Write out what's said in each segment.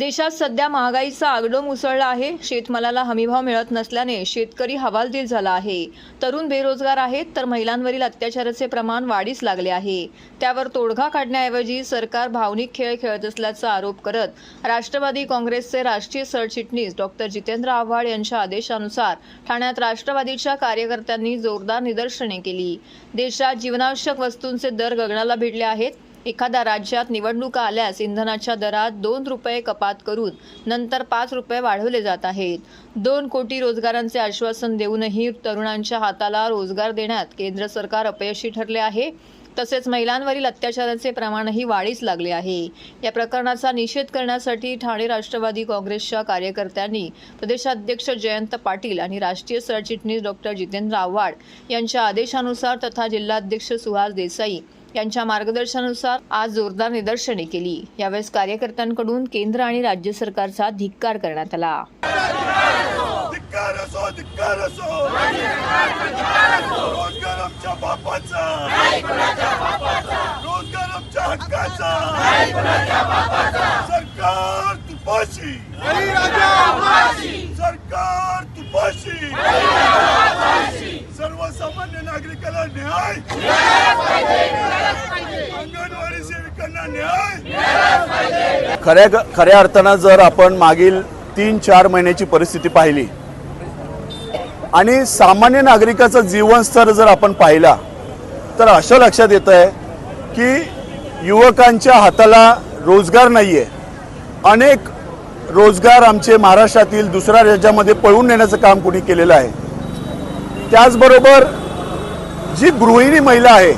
देशात सध्या महागाईचा आगडोम उसळला आहे. शेतमालाला हमीभाव मिळत नसल्याने शेतकरी हवालदिल झाला आहे. तरुण बेरोजगार आहेत तर महिलांवरील अत्याचाराचे प्रमाण वाढीस लागले आहे. त्यावर तोडगा काढण्याऐवजी सरकार भावनिक खेळ खेळत असल्याचा आरोप करत राष्ट्रवादी काँग्रेसचे राष्ट्रीय सरचिटणीस डॉक्टर जितेंद्र आव्हाड यांच्या आदेशानुसार ठाण्यात राष्ट्रवादीच्या कार्यकर्त्यांनी जोरदार निदर्शने केली. देशात जीवनावश्यक वस्तूंचे दर गगनाला भिडले आहेत. एखाद्या राज्यात निवडणुका आल्यास इंधनाच्या दरात दोन रुपये कपात करून नंतर पाच रुपये वाढवले जात आहेत. दोन कोटी रोजगारांचे आश्वासन देऊनही तरुणांच्या हाताला रोजगार देण्यात केंद्र सरकार अपयशी ठरले आहे. तसेच महिलांवरील अत्याचाराचे प्रमाणही वाढीस लागले आहे. या प्रकरणाचा निषेध करण्यासाठी ठाणे राष्ट्रवादी काँग्रेसच्या कार्यकर्त्यांनी प्रदेशाध्यक्ष जयंत पाटील आणि राष्ट्रीय सरचिटणीस डॉक्टर जितेंद्र आव्हाड यांच्या आदेशानुसार तथा जिल्हाध्यक्ष सुहास देसाई यांच्या मार्गदर्शनानुसार आज जोरदार निदर्शने केली. यावेळेस कार्यकर्त्यांकडून केंद्र आणि राज्य सरकारचा धिक्कार करण्यात आला. सरकार तुपाशी. सरकार तुपाशी. सर्वसामान्य नागरिकाला न्याय अंगणवाडी सेविकांना न्याय खऱ्या खऱ्या अर्थानं जर आपण मागील तीन चार महिन्याची परिस्थिती पाहिली आणि सामान्य नागरिकाचं जीवनस्तर जर आपण पाहिला तर असं लक्षात येतं आहे की युवकांच्या हाताला रोजगार नाही आहे अनेक रोजगार आमचे महाराष्ट्रातील दुसऱ्या राज्यामध्ये पळवून नेण्याचं काम कोणी केलेलं आहे. त्याचबरोबर जी गृहिणी महिला आहे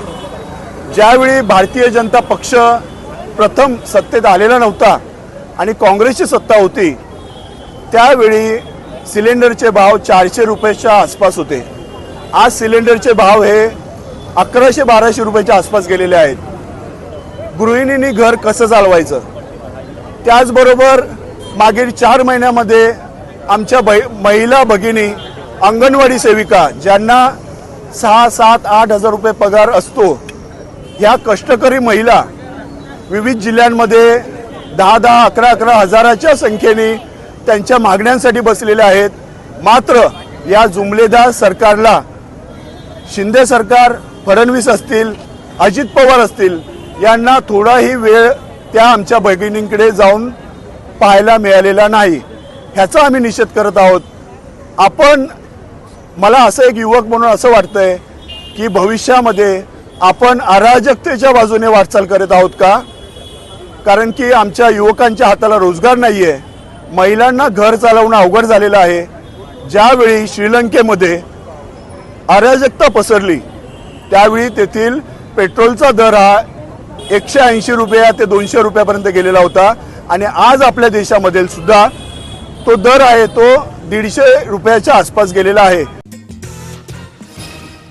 ज्यावेळी भारतीय जनता पक्ष प्रथम सत्तेत आलेला नव्हता आणि काँग्रेसची सत्ता होती त्यावेळी सिलेंडरचे भाव चारशे रुपयाच्या आसपास होते. आज सिलेंडरचे भाव हे अकराशे बाराशे रुपयाच्या आसपास गेलेले आहेत. गृहिणींनी घर कसं चालवायचं? त्याचबरोबर मागील चार महिन्यामध्ये आमच्या बै महिला भगिनी अंगणवाडी सेविका ज्यांना सहा सात आठ हजार रुपये पगार असतो ह्या कष्टकरी महिला विविध जिल्ह्यांमध्ये दहा दहा अकरा अकरा हजाराच्या संख्येने त्यांच्या मागण्यांसाठी बसलेल्या आहेत. मात्र या जुमलेदार सरकारला शिंदे सरकार फडणवीस असतील अजित पवार असतील यांना थोडाही वेळ त्या आमच्या भगिनींकडे जाऊन पाहायला मिळालेला नाही. ह्याचा आम्ही निषेध करत आहोत. आपण मला असं एक युवक म्हणून असं वाटतंय की भविष्यामध्ये आपण अराजकतेच्या बाजूने वाटचाल करत आहोत का? कारण की आमच्या युवकांच्या हाताला रोजगार नाही आहे महिलांना घर चालवणं अवघड झालेलं आहे. ज्यावेळी श्रीलंकेमध्ये अराजकता पसरली त्यावेळी तेथील पेट्रोलचा दर हा एकशे ऐंशी रुपया ते दोनशे रुपयापर्यंत गेलेला होता. आणि आज आपल्या देशामध्ये सुद्धा तो दर आहे तो दीडशे रुपयाच्या आसपास गेलेला आहे.